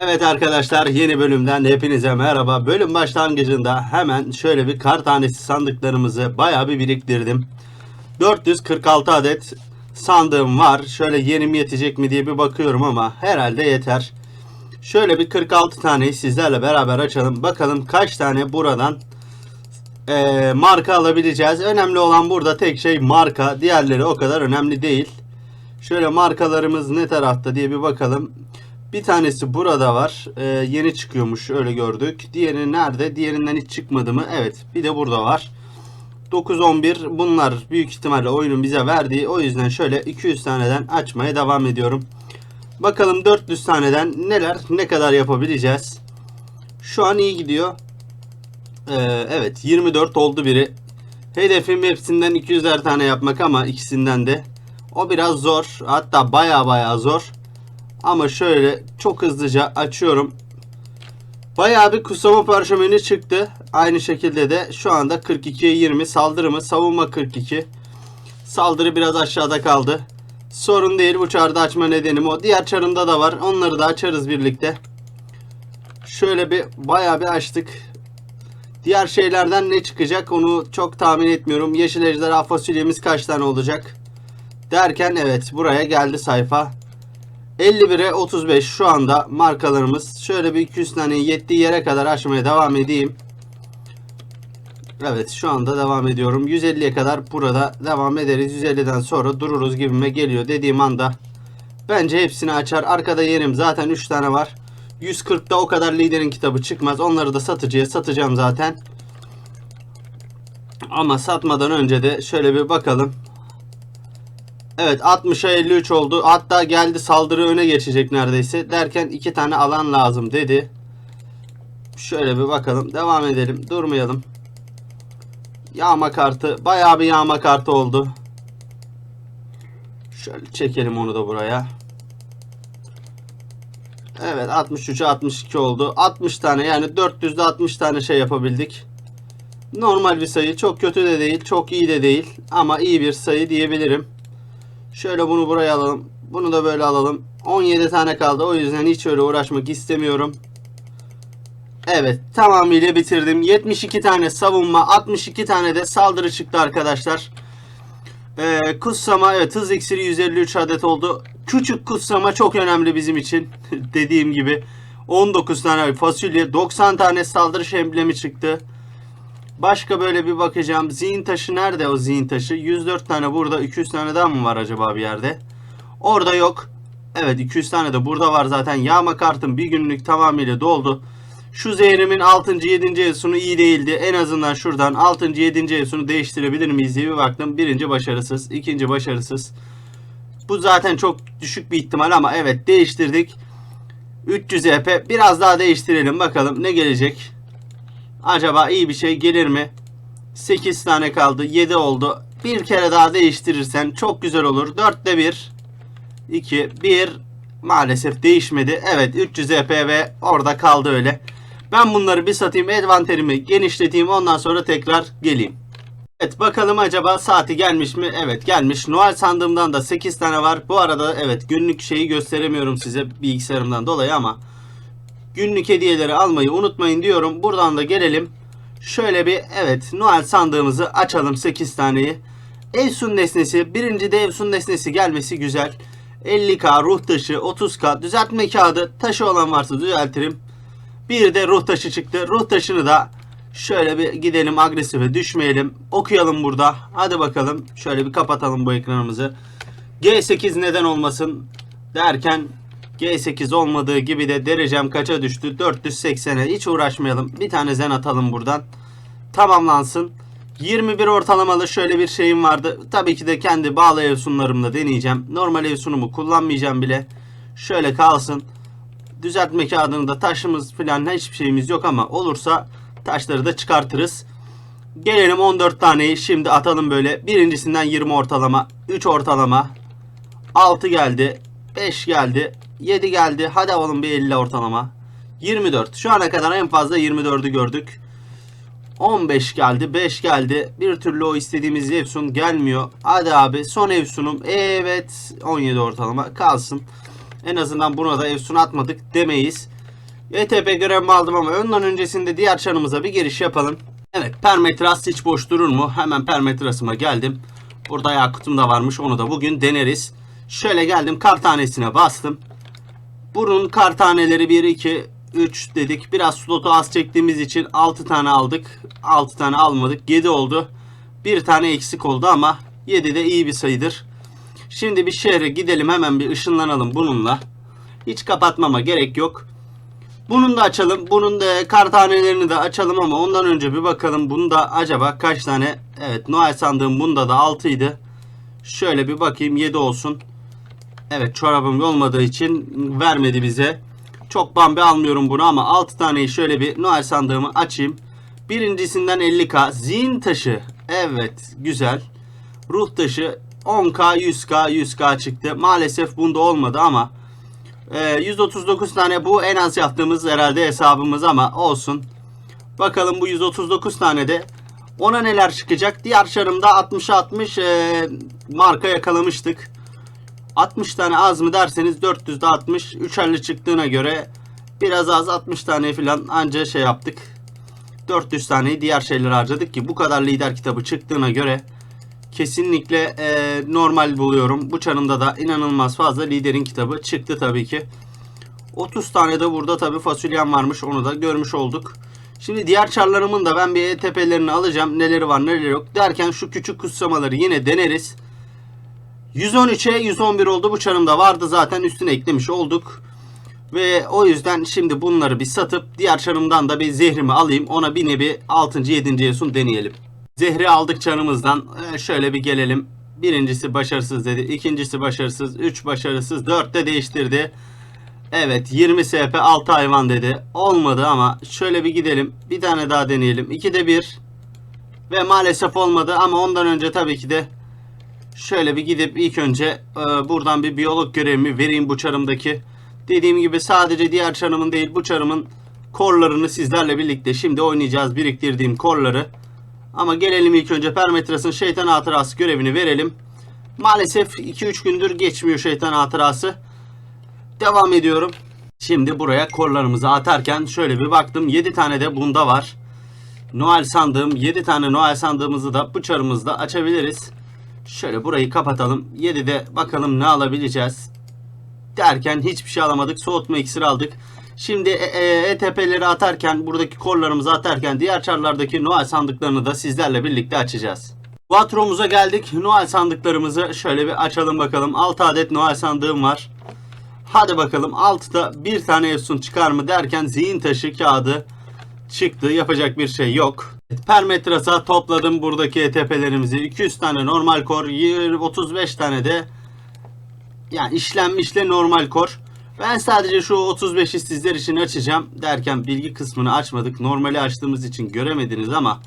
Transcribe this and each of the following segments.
Evet arkadaşlar yeni bölümden hepinize merhaba. Bölüm başlangıcında hemen şöyle bir kar tanesi sandıklarımızı bayağı bir biriktirdim. 446 adet sandığım var. Şöyle yerim yetecek mi diye bir bakıyorum ama herhalde yeter. Şöyle bir 46 taneyi sizlerle beraber açalım. Bakalım kaç tane buradan eee, marka alabileceğiz. Önemli olan burada tek şey marka. Diğerleri o kadar önemli değil. Şöyle markalarımız ne tarafta diye bir bakalım. Bir tanesi burada var. Ee, yeni çıkıyormuş öyle gördük. Diğeri nerede? Diğerinden hiç çıkmadı mı? Evet. Bir de burada var. 9-11 bunlar büyük ihtimalle oyunun bize verdiği. O yüzden şöyle 200 taneden açmaya devam ediyorum. Bakalım 400 taneden neler ne kadar yapabileceğiz. Şu an iyi gidiyor. Ee, evet 24 oldu biri. Hedefim hepsinden 200'er tane yapmak ama ikisinden de. O biraz zor. Hatta baya baya zor. Ama şöyle çok hızlıca açıyorum. Bayağı bir kutsama parşömeni çıktı. Aynı şekilde de şu anda 42'ye 20 saldırı mı? Savunma 42. Saldırı biraz aşağıda kaldı. Sorun değil bu çarda açma nedenim o. Diğer çarımda da var. Onları da açarız birlikte. Şöyle bir bayağı bir açtık. Diğer şeylerden ne çıkacak onu çok tahmin etmiyorum. Yeşil ejderha fasulyemiz kaç tane olacak? Derken evet buraya geldi sayfa. 51'e 35 şu anda markalarımız. Şöyle bir 200 tane yettiği yere kadar açmaya devam edeyim. Evet şu anda devam ediyorum. 150'ye kadar burada devam ederiz. 150'den sonra dururuz gibime geliyor dediğim anda. Bence hepsini açar. Arkada yerim zaten 3 tane var. 140'da o kadar liderin kitabı çıkmaz. Onları da satıcıya satacağım zaten. Ama satmadan önce de şöyle bir bakalım. Evet 60'a 53 oldu. Hatta geldi saldırı öne geçecek neredeyse. Derken iki tane alan lazım dedi. Şöyle bir bakalım. Devam edelim. Durmayalım. Yağma kartı. Bayağı bir yağma kartı oldu. Şöyle çekelim onu da buraya. Evet 63'e 62 oldu. 60 tane yani 400'de 60 tane şey yapabildik. Normal bir sayı. Çok kötü de değil. Çok iyi de değil. Ama iyi bir sayı diyebilirim. Şöyle bunu buraya alalım. Bunu da böyle alalım. 17 tane kaldı. O yüzden hiç öyle uğraşmak istemiyorum. Evet tamamıyla bitirdim. 72 tane savunma 62 tane de saldırı çıktı arkadaşlar. Ee, kutsama evet hız iksiri 153 adet oldu. Küçük kutsama çok önemli bizim için. Dediğim gibi 19 tane fasulye 90 tane saldırı emblemi çıktı. Başka böyle bir bakacağım. Zihin taşı nerede o zihin taşı? 104 tane burada. 200 tane daha mı var acaba bir yerde? Orada yok. Evet 200 tane de burada var zaten. Yağma kartım bir günlük tamamıyla doldu. Şu zehrimin 6. 7. evsunu iyi değildi. En azından şuradan 6. 7. evsunu değiştirebilir miyiz diye bir baktım. Birinci başarısız. ikinci başarısız. Bu zaten çok düşük bir ihtimal ama evet değiştirdik. 300 EP. Biraz daha değiştirelim bakalım ne gelecek. Acaba iyi bir şey gelir mi? 8 tane kaldı. 7 oldu. Bir kere daha değiştirirsen çok güzel olur. 4'te 1. 2, 1. Maalesef değişmedi. Evet 300 EP ve orada kaldı öyle. Ben bunları bir satayım. Envanterimi genişleteyim. Ondan sonra tekrar geleyim. Evet bakalım acaba saati gelmiş mi? Evet gelmiş. Noel sandığımdan da 8 tane var. Bu arada evet günlük şeyi gösteremiyorum size bilgisayarımdan dolayı ama günlük hediyeleri almayı unutmayın diyorum. Buradan da gelelim. Şöyle bir evet Noel sandığımızı açalım 8 taneyi. Evsun nesnesi birinci de Evsun nesnesi gelmesi güzel. 50k ruh taşı 30k düzeltme kağıdı taşı olan varsa düzeltirim. Bir de ruh taşı çıktı. Ruh taşını da şöyle bir gidelim agresife düşmeyelim. Okuyalım burada. Hadi bakalım. Şöyle bir kapatalım bu ekranımızı. G8 neden olmasın derken G8 olmadığı gibi de derecem kaça düştü? 480'e. Hiç uğraşmayalım. Bir tane zen atalım buradan. Tamamlansın. 21 ortalamalı şöyle bir şeyim vardı. Tabii ki de kendi bağlı ev sunlarımla deneyeceğim. Normal ev sunumu kullanmayacağım bile. Şöyle kalsın. Düzeltme kağıdında taşımız falan hiçbir şeyimiz yok ama olursa taşları da çıkartırız. Gelelim 14 taneyi şimdi atalım böyle. Birincisinden 20 ortalama, 3 ortalama, 6 geldi, 5 geldi, 7 geldi. Hadi alalım bir 50 ortalama. 24. Şu ana kadar en fazla 24'ü gördük. 15 geldi, 5 geldi. Bir türlü o istediğimiz Evsun gelmiyor. Hadi abi son Evsun'um. Evet 17 ortalama kalsın. En azından buna da Evsun atmadık demeyiz. ETP görevimi aldım ama ondan öncesinde diğer çanımıza bir giriş yapalım. Evet Permetras hiç boş durur mu? Hemen Permetras'ıma geldim. Burada Yakut'um da varmış onu da bugün deneriz. Şöyle geldim kar tanesine bastım. Bunun kar taneleri 1, 2, 3 dedik. Biraz slotu az çektiğimiz için 6 tane aldık. 6 tane almadık. 7 oldu. Bir tane eksik oldu ama 7 de iyi bir sayıdır. Şimdi bir şehre gidelim hemen bir ışınlanalım bununla. Hiç kapatmama gerek yok. Bunun da açalım. Bunun da kar tanelerini de açalım ama ondan önce bir bakalım. Bunda acaba kaç tane? Evet Noel sandığım bunda da 6 idi. Şöyle bir bakayım 7 olsun. Evet çorabım olmadığı için vermedi bize. Çok bambi almıyorum bunu ama 6 taneyi şöyle bir Noel sandığımı açayım. Birincisinden 50k. Zihin taşı. Evet güzel. Ruh taşı 10k 100k 100k çıktı. Maalesef bunda olmadı ama e, 139 tane bu en az yaptığımız herhalde hesabımız ama olsun. Bakalım bu 139 tane de ona neler çıkacak. Diğer çarımda 60'a 60 e, marka yakalamıştık. 60 tane az mı derseniz 400'de 60 350 çıktığına göre biraz az 60 tane falan anca şey yaptık. 400 taneyi diğer şeylere harcadık ki bu kadar lider kitabı çıktığına göre kesinlikle e, normal buluyorum. Bu çarımda da inanılmaz fazla liderin kitabı çıktı tabii ki. 30 tane de burada tabii fasulyem varmış onu da görmüş olduk. Şimdi diğer çarlarımın da ben bir ETP'lerini alacağım. Neleri var neleri yok derken şu küçük kutsamaları yine deneriz. 113'e 111 oldu. Bu çarımda vardı zaten üstüne eklemiş olduk. Ve o yüzden şimdi bunları bir satıp diğer çarımdan da bir zehrimi alayım. Ona bir nevi 6. 7. Esun deneyelim. Zehri aldık çarımızdan. Ee, şöyle bir gelelim. Birincisi başarısız dedi. ikincisi başarısız. 3 başarısız. 4 de değiştirdi. Evet 20 SP 6 hayvan dedi. Olmadı ama şöyle bir gidelim. Bir tane daha deneyelim. 2'de 1. Ve maalesef olmadı ama ondan önce tabii ki de Şöyle bir gidip ilk önce e, buradan bir biyolog görevimi vereyim bu çarımdaki. Dediğim gibi sadece diğer çarımın değil bu çarımın korlarını sizlerle birlikte şimdi oynayacağız biriktirdiğim korları. Ama gelelim ilk önce Permetras'ın şeytan hatırası görevini verelim. Maalesef 2-3 gündür geçmiyor şeytan hatırası. Devam ediyorum. Şimdi buraya korlarımızı atarken şöyle bir baktım 7 tane de bunda var. Noel sandığım 7 tane Noel sandığımızı da bu çarımızda açabiliriz. Şöyle burayı kapatalım. 7'de bakalım ne alabileceğiz. Derken hiçbir şey alamadık. Soğutma iksiri aldık. Şimdi e, e, ETP'leri atarken buradaki korlarımızı atarken diğer çarlardaki Noel sandıklarını da sizlerle birlikte açacağız. Vatromuza geldik. Noel sandıklarımızı şöyle bir açalım bakalım. 6 adet Noel sandığım var. Hadi bakalım 6'da bir tane efsun çıkar mı derken zihin taşı kağıdı çıktı. Yapacak bir şey yok. Permetras'a topladım buradaki ETP'lerimizi. 200 tane normal kor, 35 tane de yani işlenmişle normal kor. Ben sadece şu 35'i sizler için açacağım derken bilgi kısmını açmadık. Normali açtığımız için göremediniz ama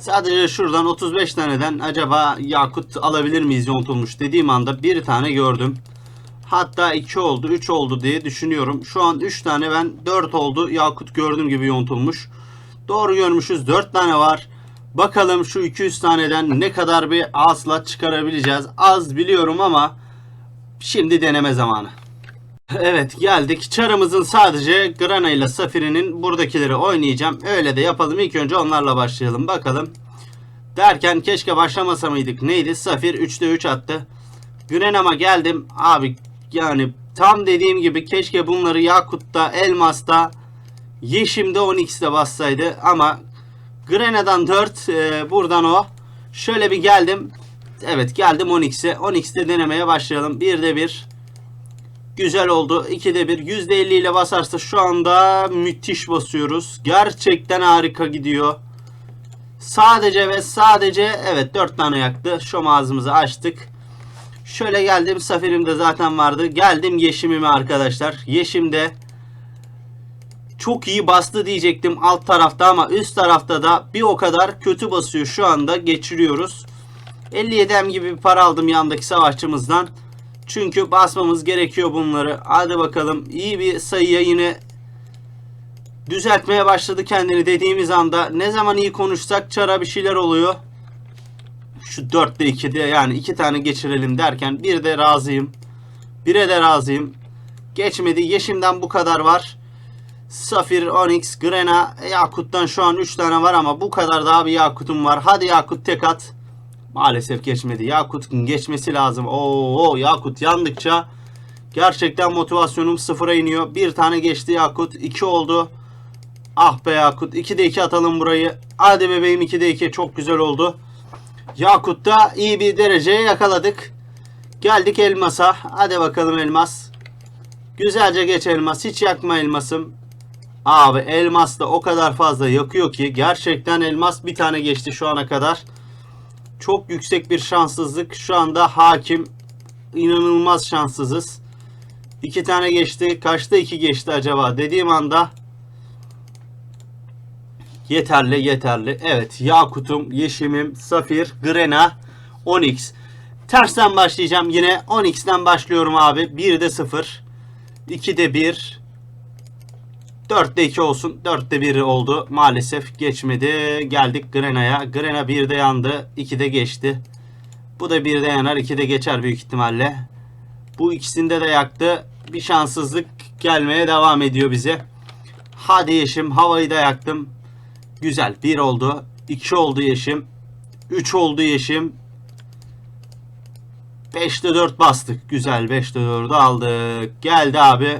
sadece şuradan 35 taneden acaba yakut alabilir miyiz yontulmuş dediğim anda bir tane gördüm. Hatta 2 oldu 3 oldu diye düşünüyorum. Şu an 3 tane ben 4 oldu yakut gördüğüm gibi yontulmuş. Doğru görmüşüz 4 tane var. Bakalım şu 200 taneden ne kadar bir aslat çıkarabileceğiz. Az biliyorum ama şimdi deneme zamanı. Evet geldik. Çarımızın sadece Grana ile Safiri'nin buradakileri oynayacağım. Öyle de yapalım. İlk önce onlarla başlayalım. Bakalım. Derken keşke başlamasa mıydık? Neydi? Safir 3'te 3 attı. Grenam'a geldim. Abi yani tam dediğim gibi keşke bunları Yakut'ta, Elmas'ta, Yeşim'de 10x'de bassaydı ama Grena'dan 4 e, buradan o. Şöyle bir geldim. Evet geldim 10x'e. 10x'te denemeye başlayalım. 1'de 1. Güzel oldu. 2'de 1. %50 ile basarsa şu anda müthiş basıyoruz. Gerçekten harika gidiyor. Sadece ve sadece evet 4 tane yaktı. Şu ağzımızı açtık. Şöyle geldim. Safirim de zaten vardı. Geldim Yeşim'ime arkadaşlar. Yeşim'de çok iyi bastı diyecektim alt tarafta ama üst tarafta da bir o kadar kötü basıyor. Şu anda geçiriyoruz. 57 M gibi bir para aldım yandaki savaşçımızdan. Çünkü basmamız gerekiyor bunları. Hadi bakalım iyi bir sayıya yine düzeltmeye başladı kendini dediğimiz anda. Ne zaman iyi konuşsak çara bir şeyler oluyor. Şu 4'te 2'de yani iki tane geçirelim derken bir de razıyım. Bire de razıyım. Geçmedi. Yeşim'den bu kadar var. Safir, Onyx, Grena, Yakut'tan şu an 3 tane var ama bu kadar daha bir Yakut'um var. Hadi Yakut tek at. Maalesef geçmedi. Yakut'un geçmesi lazım. Oo, Yakut yandıkça gerçekten motivasyonum sıfıra iniyor. Bir tane geçti Yakut. 2 oldu. Ah be Yakut. 2'de 2 atalım burayı. Hadi bebeğim 2'de 2. Çok güzel oldu. Yakut'ta iyi bir dereceye yakaladık. Geldik elmasa. Hadi bakalım elmas. Güzelce geç elmas. Hiç yakma elmasım. Abi elmas da o kadar fazla yakıyor ki gerçekten elmas bir tane geçti şu ana kadar. Çok yüksek bir şanssızlık. Şu anda hakim. İnanılmaz şanssızız. İki tane geçti. Kaçta iki geçti acaba? Dediğim anda yeterli yeterli. Evet Yakut'um, Yeşim'im, Safir, Grena, Onyx. Tersten başlayacağım yine. Onyx'ten başlıyorum abi. 1'de 0. 2'de 1. 4'te 2 olsun. 4'te 1 oldu. Maalesef geçmedi. Geldik Grena'ya. Grena 1'de yandı. 2'de geçti. Bu da 1'de yanar. 2'de geçer büyük ihtimalle. Bu ikisinde de yaktı. Bir şanssızlık gelmeye devam ediyor bize. Hadi Yeşim. Havayı da yaktım. Güzel. 1 oldu. 2 oldu Yeşim. 3 oldu Yeşim. 5'te 4 bastık. Güzel 5'te 4'ü aldık. Geldi abi.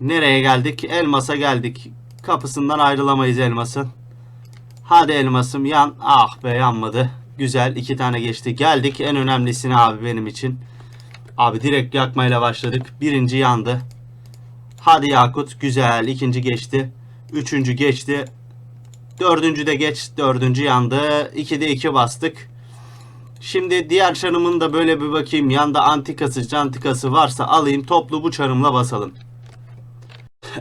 Nereye geldik? Elmas'a geldik. Kapısından ayrılamayız elmasın. Hadi elmasım yan. Ah be yanmadı. Güzel iki tane geçti. Geldik en önemlisine abi benim için. Abi direkt yakmayla başladık. Birinci yandı. Hadi Yakut. Güzel. ikinci geçti. Üçüncü geçti. Dördüncü de geç. Dördüncü yandı. İkide iki bastık. Şimdi diğer çarımın da böyle bir bakayım. Yanda antikası, cantikası varsa alayım. Toplu bu çarımla basalım.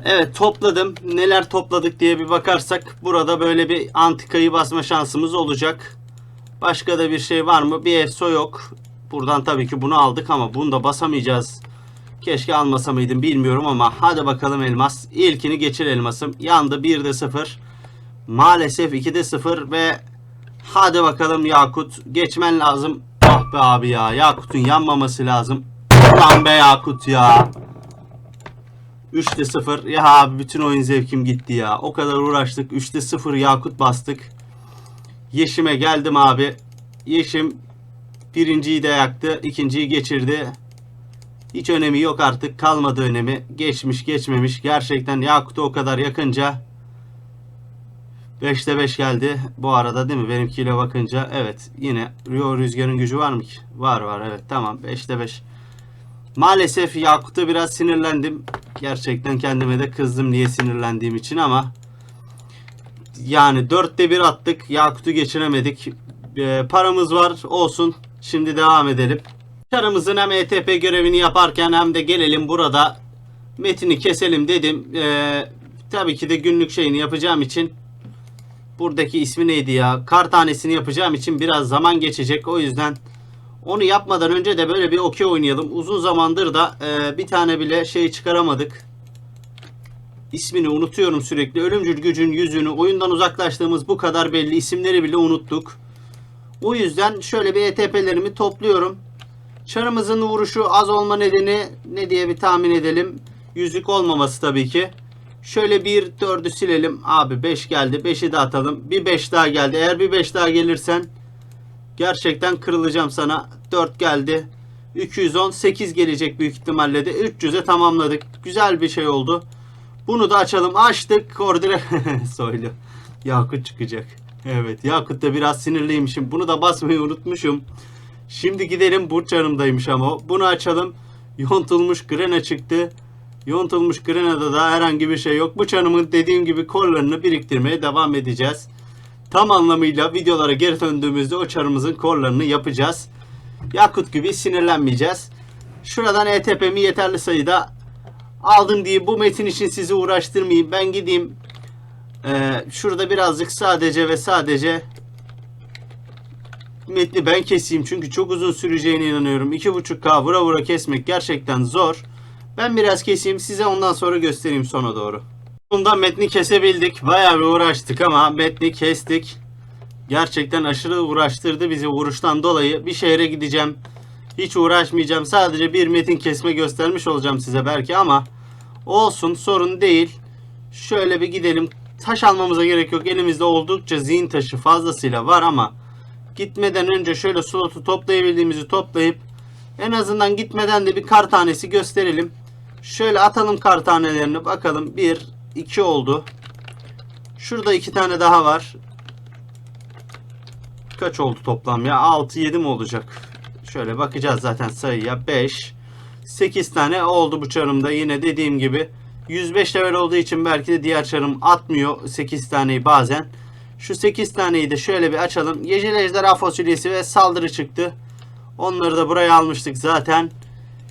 Evet topladım. Neler topladık diye bir bakarsak burada böyle bir antikayı basma şansımız olacak. Başka da bir şey var mı? Bir EFSO yok. Buradan tabii ki bunu aldık ama bunu da basamayacağız. Keşke almasa mıydım bilmiyorum ama hadi bakalım elmas. İlkini geçir elmasım. Yandı 1'de 0. Maalesef 2'de 0 ve hadi bakalım Yakut. Geçmen lazım. Ah be abi ya. Yakut'un yanmaması lazım. Lan be Yakut ya. 3'te 0. Ya abi bütün oyun zevkim gitti ya. O kadar uğraştık. 3'te 0 Yakut bastık. Yeşim'e geldim abi. Yeşim birinciyi de yaktı. ikinciyi geçirdi. Hiç önemi yok artık. Kalmadı önemi. Geçmiş geçmemiş. Gerçekten Yakut'u o kadar yakınca 5'te 5 geldi. Bu arada değil mi? Benimkiyle bakınca evet. Yine Rio Rüzgar'ın gücü var mı ki? Var var evet. Tamam 5'te 5. Maalesef Yakut'a biraz sinirlendim. Gerçekten kendime de kızdım niye sinirlendiğim için ama yani dörtte bir attık. Yakut'u geçiremedik. Ee, paramız var olsun. Şimdi devam edelim. Çarımızın hem ETP görevini yaparken hem de gelelim burada metini keselim dedim. Ee, tabii ki de günlük şeyini yapacağım için buradaki ismi neydi ya? Kar tanesini yapacağım için biraz zaman geçecek. O yüzden onu yapmadan önce de böyle bir okey oynayalım. Uzun zamandır da e, bir tane bile şey çıkaramadık. İsmini unutuyorum sürekli. Ölümcül gücün yüzünü oyundan uzaklaştığımız bu kadar belli isimleri bile unuttuk. O yüzden şöyle bir ETP'lerimi topluyorum. Çarımızın vuruşu az olma nedeni ne diye bir tahmin edelim. Yüzük olmaması tabii ki. Şöyle bir dördü silelim. Abi 5 geldi. 5'i de atalım. Bir 5 daha geldi. Eğer bir 5 daha gelirsen gerçekten kırılacağım sana. 4 geldi. 218 gelecek büyük ihtimalle de. 300'e tamamladık. Güzel bir şey oldu. Bunu da açalım. Açtık. Kordire soylu. Yakut çıkacak. Evet. Yakut da biraz sinirliymişim. Bunu da basmayı unutmuşum. Şimdi gidelim Burç Hanım'daymış ama. Bunu açalım. Yontulmuş Grena çıktı. Yontulmuş Grena'da da herhangi bir şey yok. Burç Hanım'ın dediğim gibi korlarını biriktirmeye devam edeceğiz. Tam anlamıyla videolara geri döndüğümüzde o çarımızın korlarını yapacağız. Yakut gibi sinirlenmeyeceğiz. Şuradan ETP'mi yeterli sayıda aldım diye bu metin için sizi uğraştırmayayım. Ben gideyim. Ee, şurada birazcık sadece ve sadece metni ben keseyim. Çünkü çok uzun süreceğine inanıyorum. 2.5K vura vura kesmek gerçekten zor. Ben biraz keseyim size ondan sonra göstereyim sona doğru. Bunda metni kesebildik. Bayağı bir uğraştık ama metni kestik. Gerçekten aşırı uğraştırdı bizi vuruştan dolayı. Bir şehre gideceğim. Hiç uğraşmayacağım. Sadece bir metin kesme göstermiş olacağım size belki ama olsun sorun değil. Şöyle bir gidelim. Taş almamıza gerek yok. Elimizde oldukça zihin taşı fazlasıyla var ama gitmeden önce şöyle slotu toplayabildiğimizi toplayıp en azından gitmeden de bir kar tanesi gösterelim. Şöyle atalım kar tanelerini bakalım. 1, 2 oldu. Şurada iki tane daha var. Kaç oldu toplam ya? 6, 7 mi olacak? Şöyle bakacağız zaten sayıya. 5, 8 tane oldu bu çarımda. Yine dediğim gibi 105 level olduğu için belki de diğer çarım atmıyor 8 taneyi bazen. Şu 8 taneyi de şöyle bir açalım. Yeşil ejderha fasulyesi ve saldırı çıktı. Onları da buraya almıştık zaten.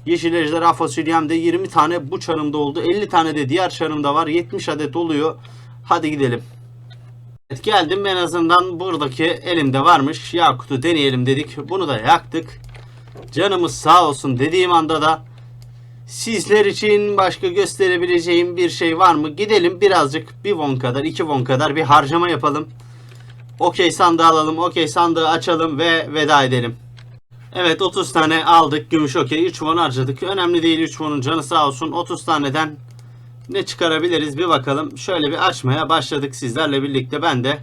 Yeşil ejderha fasulyem de 20 tane bu çarımda oldu. 50 tane de diğer çarımda var. 70 adet oluyor. Hadi gidelim. Evet geldim en azından buradaki elimde varmış. Yakut'u deneyelim dedik. Bunu da yaktık. Canımız sağ olsun dediğim anda da sizler için başka gösterebileceğim bir şey var mı? Gidelim birazcık bir won kadar, iki won kadar bir harcama yapalım. Okey sandığı alalım, okey sandığı açalım ve veda edelim. Evet 30 tane aldık gümüş okey 3 won harcadık. Önemli değil 3 won'un canı sağ olsun. 30 taneden ne çıkarabiliriz bir bakalım. Şöyle bir açmaya başladık sizlerle birlikte. Ben de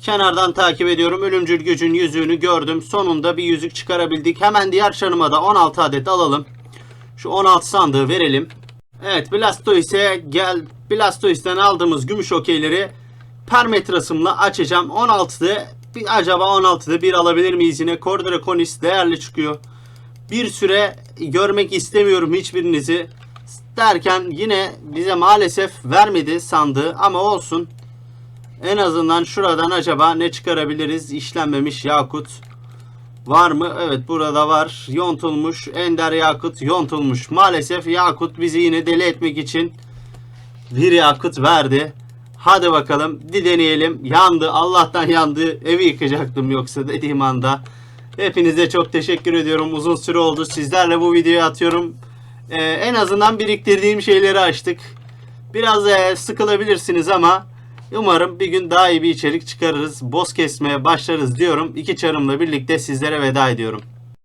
kenardan takip ediyorum. Ölümcül gücün yüzüğünü gördüm. Sonunda bir yüzük çıkarabildik. Hemen diğer çanıma da 16 adet alalım. Şu 16 sandığı verelim. Evet Blastoise'e gel. Blastoise'den aldığımız gümüş okeyleri permetrasımla açacağım. 16'da bir acaba 16'da bir alabilir miyiz yine? Cordraconis değerli çıkıyor. Bir süre görmek istemiyorum hiçbirinizi derken yine bize maalesef vermedi sandığı ama olsun. En azından şuradan acaba ne çıkarabiliriz? İşlenmemiş yakut var mı? Evet burada var. Yontulmuş. Ender yakut yontulmuş. Maalesef yakut bizi yine deli etmek için bir yakut verdi. Hadi bakalım bir deneyelim. Yandı. Allah'tan yandı. Evi yıkacaktım yoksa dediğim anda. Hepinize çok teşekkür ediyorum. Uzun süre oldu. Sizlerle bu videoyu atıyorum. Ee, en azından biriktirdiğim şeyleri açtık. Biraz e, sıkılabilirsiniz ama umarım bir gün daha iyi bir içerik çıkarırız. Boss kesmeye başlarız diyorum. İki çarımla birlikte sizlere veda ediyorum.